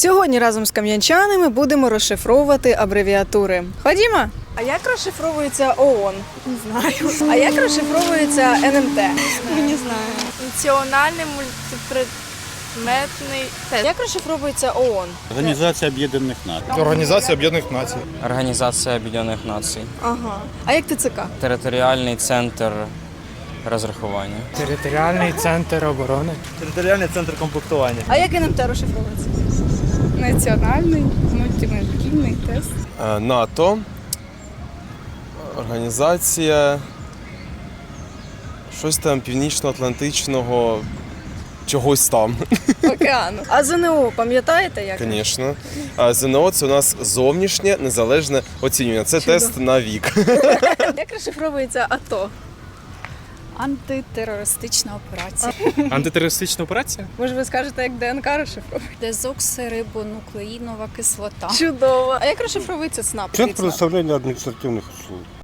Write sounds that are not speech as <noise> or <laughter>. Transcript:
Сьогодні разом з кам'янчанами будемо розшифровувати абревіатури. Ходімо! А як розшифровується ООН? Не знаю. А як розшифровується НМТ? Не знаю. Національний мультипредметний тест. Як розшифровується ООН? Організація Об'єднаних Націй. Організація Об'єднаних Націй. Організація Об'єднаних Націй, Ага. А як ТЦК? територіальний центр розрахування. Територіальний центр оборони. Територіальний центр комплектування. А як НМТ розшифровується? Національний мультимедійний тест. Е, НАТО, організація щось там північно-атлантичного чогось там, <laughs> Океану. А ЗНО, пам'ятаєте як? звісно. А ЗНО це у нас зовнішнє незалежне оцінювання. Це Чудово. тест на вік. <laughs> Як розшифровується АТО? Антитерористична операція. <laughs> Антитерористична операція? Може, ви скажете, як ДНК розшифровується? Дезоксирибонуклеїнова кислота. Чудово. А як розшифровується СНАП? Центр представлення адміністративних услуг.